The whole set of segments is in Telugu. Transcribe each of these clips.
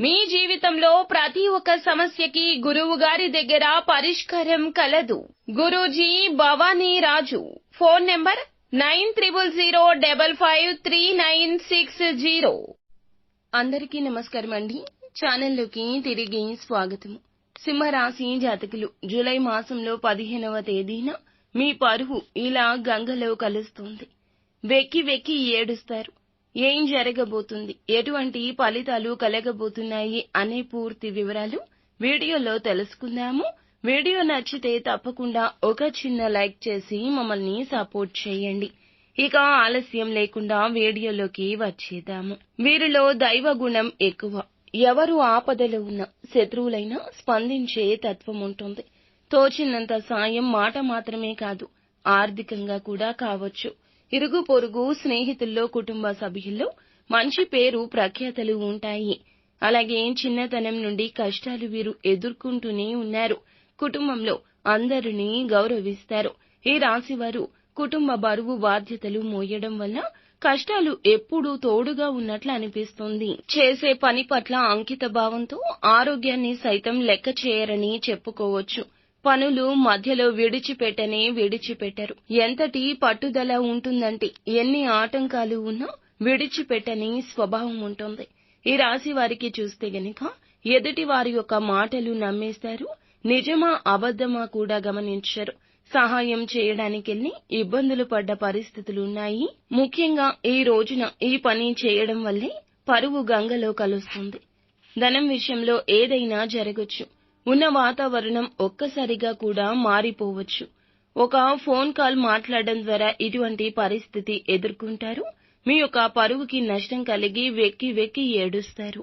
మీ జీవితంలో ప్రతి ఒక్క సమస్యకి గురువు గారి దగ్గర పరిష్కారం కలదు. Guruji Bhavani Raju. Phone number nine triple zero double five three nine six zero. అందరికీ నమస్కారం అండి. ఛానల్లోకి తిరిగి స్వాగతం. సింహరాశి జాతకులు జూలై మాసంలో పదిహేనవ తేదీన మీ పరువు ఇలా గంగలో కలుస్తుంది. వెక్కి వెక్కి ఏడుస్తారు. ఏం జరగబోతుంది? ఎటువంటి ఫలితాలు కలగబోతున్నాయి అనే పూర్తి వివరాలు వీడియోలో తెలుసుకుందాము. వీడియో నచ్చితే తప్పకుండా ఒక చిన్న లైక్ చేసి మమ్మల్ని సపోర్ట్ చేయండి. ఇక ఆలస్యం లేకుండా వీడియోలోకి వచ్చేద్దాము. వీరిలో దైవ గుణం ఎక్కువ. ఎవరు ఆపదలో ఉన్న శత్రువులైనా స్పందించే తత్వం ఉంటుంది. తోచినంత సాయం మాట మాత్రమే కాదు ఆర్థికంగా కూడా కావచ్చు. ఇరుగు పొరుగు స్నేహితుల్లో కుటుంబ సభ్యుల్లో మంచి పేరు ప్రఖ్యాతలు ఉంటాయి. అలాగే చిన్నతనం నుండి కష్టాలు వీరు ఎదుర్కొంటూనే ఉన్నారు. కుటుంబంలో అందరినీ గౌరవిస్తారు. ఈ రాశివారు కుటుంబ బరువు బాధ్యతలు మోయడం వల్ల కష్టాలు ఎప్పుడూ తోడుగా ఉన్నట్లు అనిపిస్తుంది. చేసే పని పట్ల అంకిత భావంతో ఆరోగ్యాన్ని సైతం లెక్క చేయరని చెప్పుకోవచ్చు. పనులు మధ్యలో విడిచిపెట్టనే విడిచిపెట్టరు. ఎంతటి పట్టుదల ఉంటుందంటే ఎన్ని ఆటంకాలు ఉన్నా విడిచిపెట్టని స్వభావం ఉంటుంది. ఈ రాశి వారికి చూస్తే గనుక ఎదుటి వారి యొక్క మాటలు నమ్మేస్తారు నిజమా అబద్ధమా కూడా గమనించరు. సహాయం చేయడానికెళ్ళి ఇబ్బందులు పడ్డ పరిస్థితులున్నాయి ముఖ్యంగా ఈ రోజున ఈ పని చేయడం వల్లే పరువు గంగలో కలుస్తుంది. ధనం విషయంలో ఏదైనా జరగొచ్చు. ఉన్న వాతావరణం ఒక్కసారిగా కూడా మారిపోవచ్చు. ఒక ఫోన్ కాల్ మాట్లాడడం ద్వారా ఇటువంటి పరిస్థితి ఎదుర్కొంటారు. మీ యొక్క పరువుకి నష్టం కలిగి వెక్కి వెక్కి ఏడుస్తారు.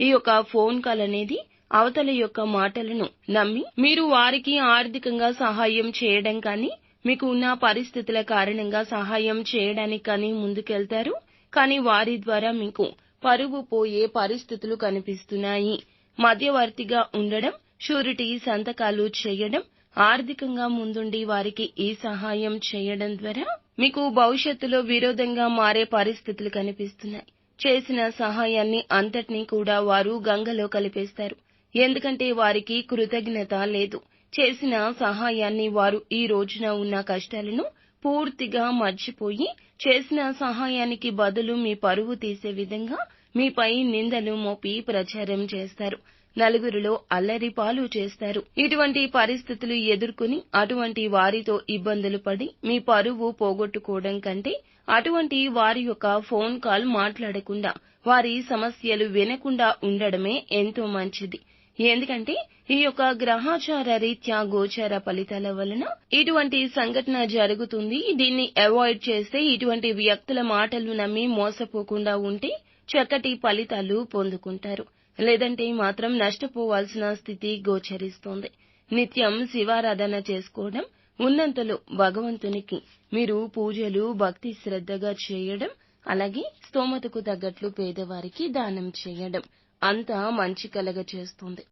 ఈ యొక్క ఫోన్ కాల్ అనేది అవతల యొక్క మాటలను నమ్మి మీరు వారికి ఆర్థికంగా సహాయం చేయడం కానీ మీకు ఉన్న పరిస్థితుల కారణంగా సహాయం చేయడానికి కానీ ముందుకెళ్తారు. కానీ వారి ద్వారా మీకు పరువు పోయే పరిస్థితులు కనిపిస్తున్నాయి. మధ్యవర్తిగా ఉండడం షూరిటీ సంతకాలు చేయడం ఆర్థికంగా ముందుండి వారికి ఈ సహాయం చేయడం ద్వారా మీకు భవిష్యత్తులో విరోధంగా మారే పరిస్థితులు కనిపిస్తున్నాయి. చేసిన సహాయాన్ని అంతటినీ కూడా వారు గంగలో కలిపేస్తారు. ఎందుకంటే వారికి కృతజ్ఞత లేదు. చేసిన సహాయాన్ని వారు ఈ రోజున ఉన్న కష్టాలను పూర్తిగా మర్చిపోయి చేసిన సహాయానికి బదులు మీ పరువు తీసే విధంగా మీపై నిందలు మోపి ప్రచారం చేస్తారు. నలుగురిలో అల్లరి పాలు చేస్తారు. ఇటువంటి పరిస్థితులు ఎదుర్కొని అటువంటి వారితో ఇబ్బందులు పడి మీ పరువు పోగొట్టుకోవడం కంటే అటువంటి వారి యొక్క ఫోన్ కాల్ మాట్లాడకుండా వారి సమస్యలు వినకుండా ఉండడమే ఎంతో మంచిది. ఎందుకంటే ఈ యొక్క గ్రహాచార రీత్యా గోచార ఫలితాల వలన ఇటువంటి సంఘటన జరుగుతుంది. దీన్ని అవాయిడ్ చేస్తే ఇటువంటి వ్యక్తుల మాటలు నమ్మి మోసపోకుండా ఉంటే చక్కటి ఫలితాలు పొందుకుంటారు. లేదంటే మాత్రం నష్టపోవాల్సిన స్థితి గోచరిస్తోంది. నిత్యం శివారాధన చేసుకోవడం ఉన్నంతలో భగవంతునికి మీరు పూజలు భక్తి శ్రద్ధగా చేయడం అలాగే స్తోమతకు తగ్గట్లు పేదవారికి దానం చేయడం అంతా మంచి కలగ చేస్తుంది